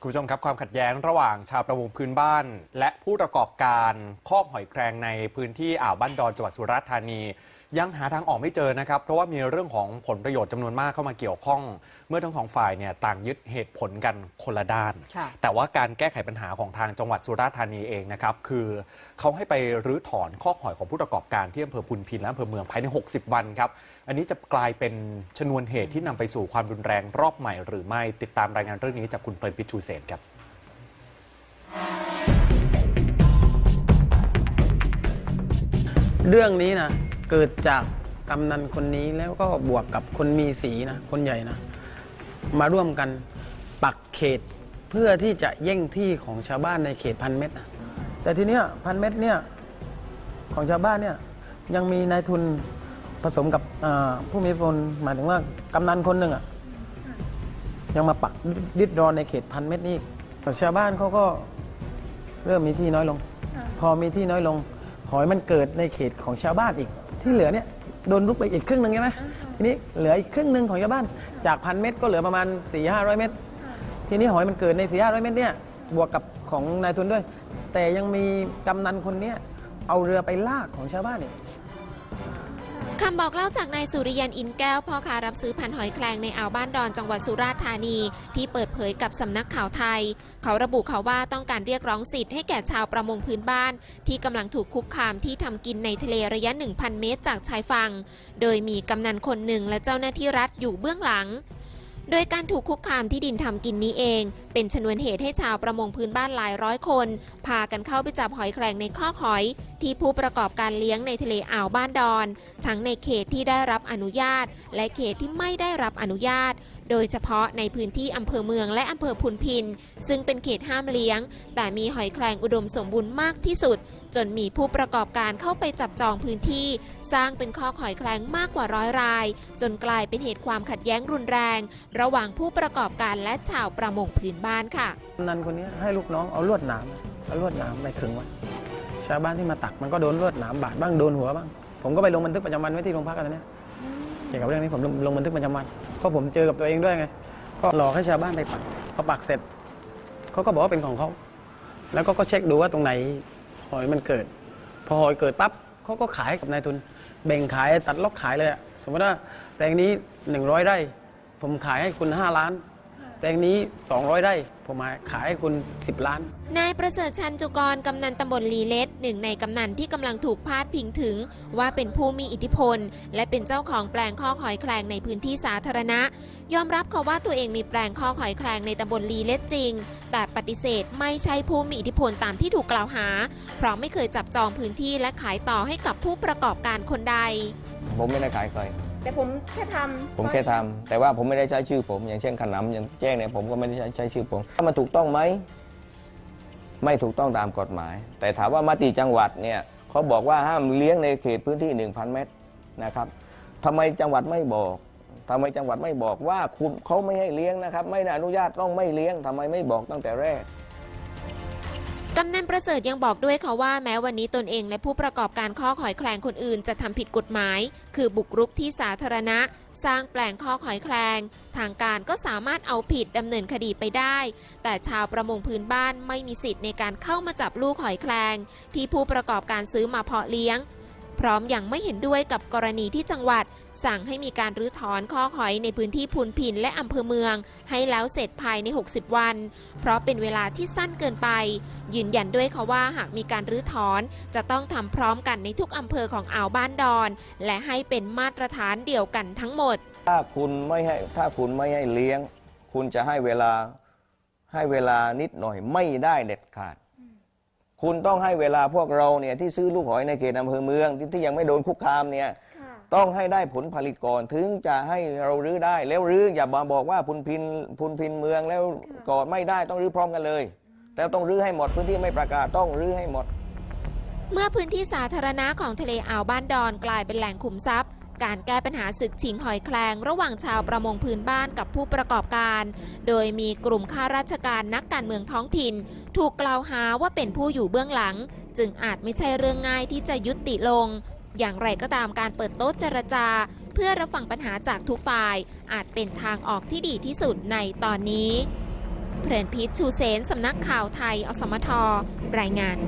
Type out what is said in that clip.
คุณผู้ชมครับความขัดแย้งระหว่างชาวประมงพื้นบ้าน และผู้ประกอบการคอกหอยแครงในพื้นที่อ่าวบ้านดอนจังหวัดสุราษฎร์ธานี ยังหาทางออกไม่เจอนะครับ เพราะว่ามีเรื่องของผลประโยชน์จำนวนมากเข้ามาเกี่ยวข้อง เมื่อทั้งสองฝ่ายเนี่ยต่างยึดเหตุผลกันคนละด้าน ค่ะ แต่ว่าการแก้ไขปัญหาของทางจังหวัดสุราษฎร์ธานีเองนะครับ คือเขาให้ไปรื้อถอนคอกหอยของผู้ประกอบการที่อำเภอพุนพินและอำเภอเมืองภายใน 60 วันครับ อันนี้จะกลายเป็นชนวนเหตุที่นำไปสู่ความรุนแรงรอบใหม่หรือไม่ติดตามรายงานเรื่องนี้จากคุณเปิลพิชชูเศษครับ เรื่องนี้นะ เกิดจากกำนันคนนี้แล้วก็บวกกับคนมีสีนะคนใหญ่นะ มาร่วมกันปักเขตเพื่อที่จะแย่งที่ของชาวบ้านในเขตพันเม็ดนะแต่ทีเนี้ยพันเม็ดเนี่ยของชาวบ้านเนี่ยยังมีนายทุนผสมกับผู้มีพลหมายถึงว่ากำนันคนหนึ่งอะยังมาปักดิดรอนในเขตพันเม็ดนี้อีกแต่ชาวบ้านเขาก็เริ่มมีที่น้อยลง พอมีที่น้อยลงหอยมันเกิดในเขตของชาวบ้านอีก ที่เหลือเนี่ยโดนลุกไปอีกครึ่งหนึ่งใช่ไหมทีนี้เหลืออีกครึ่งหนึ่งของชาวบ้าน จากพันเม็ดก็เหลือประมาณ4ี่ห้าร้อยเม็ดทีนี้หอยมันเกิดใน4ี่ห้าร้อยเม็ดเนี่ยบวกกับของนายทุนด้วย แต่ยังมีกำนันคนเนี้ยเอาเรือไปลากของชาวบ้านอีก คำบอกเล่าจากนายสุริยันอินแก้วพ่อค้ารับซื้อพันหอยแครงในอ่าวบ้านดอนจังหวัดสุราษฎร์ธานี ที่เปิดเผยกับสำนักข่าวไทย เขาระบุเขาว่าต้องการเรียกร้องสิทธิ์ให้แก่ชาวประมงพื้นบ้าน ที่กำลังถูกคุกคามที่ทำกินในทะเลระยะ 1,000 เมตรจากชายฝั่ง โดยมีกำนันคนหนึ่งและเจ้าหน้าที่รัฐอยู่เบื้องหลัง โดยการถูกคุกคามที่ดินทำกินนี้เอง เป็นชนวนเหตุให้ชาวประมงพื้นบ้านหลายร้อยคน พากันเข้าไปจับหอยแครงในข้อหอย ที่ผู้ประกอบการเลี้ยงในทะเลอ่าวบ้านดอน ทั้งในเขตที่ได้รับอนุญาต และเขตที่ไม่ได้รับอนุญาต โดยเฉพาะในพื้นที่อำเภอเมืองและอำเภอพุนพิน ซึ่งเป็นเขตห้ามเลี้ยง แต่มีหอยแครงอุดมสมบูรณ์มากที่สุด จนมีผู้ประกอบการเข้าไปจับจองพื้นที่ สร้างเป็นข้อหอยแครงมากกว่าร้อยราย จนกลายเป็นเหตุความขัดแย้งรุนแรงระหว่างผู้ประกอบการและชาวประมงพื้นบ้านค่ะกำนันคนนี้ให้ลูกน้องเอาลวดหนามเอาลวดหนามไปขึงไว้ชาวบ้านที่มาตักมันก็โดนลวดหนามบาดบ้างโดนหัวบ้างผมก็ไปลงบันทึกประจำวันไว้ที่โรงพักกันนเนี้ยเกี่ยวกับเรื่องนี้ผมลงบันทึกประจำวันเพราะผมเจอกับตัวเองด้วยไงก็หลอกให้ชาวบ้านไปปักพอปักเสร็จเขาก็บอกว่าเป็นของเขาแล้วก็ก็เช็คดูว่าตรงไหนหอยมันเกิด พอหอยเกิดปั๊บเขาก็ขายกับนายทุน แบ่งขายตัดล็อกขายเลยอะสมมติว่าแปลงนี้ 100 ไร่ ผมขายให้คุณ 5 ล้าน แปลงนี้ 200 ไร่ ผมขายให้คุณ 10 ล้าน นายประเสริฐชันจุกร กำนันตำบลลีเลสหนึ่งในกำนันที่กำลังถูกพาดพิงถึง ว่าเป็นผู้มีอิทธิพล และเป็นเจ้าของแปลงข้อหอยแคลงในพื้นที่สาธารณะ ยอมรับเขาว่าตัวเองมีแปลงข้อหอยแคลงในตำบลลีเลสจริง แต่ปฏิเสธไม่ใช่ผู้มีอิทธิพลตามที่ถูกกล่าวหา เพราะไม่เคยจับจองพื้นที่และขายต่อให้กับผู้ประกอบการคนใด ผมไม่ได้ขายใคร แต่ผมแค่ทำผมแค่ทำแต่ว่าผมไม่ได้ใช้ชื่อผม อย่างเช่นขนำอย่างแจ้งเนี่ยผมก็ไม่ได้ใช้ใช้ชื่อผมถ้ามันถูกต้องไหมไม่ถูกต้องตามกฎหมาย แต่ถามว่ามติจังหวัดเนี่ยเขาบอกว่าห้ามเลี้ยงในเขตพื้นที่ 1,000 เมตรนะครับทำไมจังหวัดไม่บอกทำไมจังหวัดไม่บอกว่าคุณเขาไม่ให้เลี้ยงนะครับ ไม่ได้อนุญาตต้องไม่เลี้ยงทำไมไม่บอกตั้งแต่แรก กำนันประเสริฐยังบอกด้วยค่ะว่าแม้วันนี้ตนเองและผู้ประกอบการข้อหอยแคลงคนอื่นจะทำผิดกฎหมาย คือบุกรุกที่สาธารณะ สร้างแปลงข้อหอยแคลง ทางการก็สามารถเอาผิดดำเนินคดีไปได้ แต่ชาวประมงพื้นบ้านไม่มีสิทธิ์ในการเข้ามาจับลูกหอยแคลง ที่ผู้ประกอบการซื้อมาเพาะเลี้ยง พร้อมอย่างไม่เห็นด้วยกับกรณีที่จังหวัด สั่งให้มีการรื้อถอนข้อหอยในพื้นที่พูนพินและอำเภอเมือง ให้แล้วเสร็จภายใน 60 วัน เพราะเป็นเวลาที่สั้นเกินไป ยืนยันด้วยค่ะว่าหากมีการรื้อถอน จะต้องทำพร้อมกันในทุกอำเภอของอ่าวบ้านดอน และให้เป็นมาตรฐานเดียวกันทั้งหมด ถ้าคุณไม่ให้ถ้าคุณไม่ให้เลี้ยง คุณจะให้เวลาให้เวลานิดหน่อยไม่ได้เด็ดขาด คุณต้องให้เวลาพวกเราเนี่ยที่ซื้อลูกหอยในเขตอำเภอเมืองที่ที่ยังไม่โดนคุกคามเนี่ยต้องให้ได้ผลผลิตก่อนถึงจะให้เรารื้อได้แล้วรื้ออย่ามาบอกว่าพุนพินพุนพินเมืองแล้วก่อนไม่ได้ต้องรื้อพร้อมกันเลย แล้วต้องรื้อให้หมดพื้นที่ไม่ประกาศต้องรื้อให้หมด เมื่อพื้นที่สาธารณะของทะเลอ่าวบ้านดอนกลายเป็นแหล่งขุมทรัพย์ การแก้ปัญหาศึกชิงหอยแคลงระหว่างชาวประมงพื้นบ้านกับผู้ประกอบการ โดยมีกลุ่มข้าราชการนักการเมืองท้องถิ่น ถูกกล่าวหาว่าเป็นผู้อยู่เบื้องหลัง จึงอาจไม่ใช่เรื่องง่ายที่จะยุติลง อย่างไรก็ตามการเปิดโต๊ะเจรจา เพื่อรับฟังปัญหาจากทุกฝ่าย อาจเป็นทางออกที่ดีที่สุดในตอนนี้ เพลินพิษชูเสนสำนักข่าวไทย อสมทรายงาน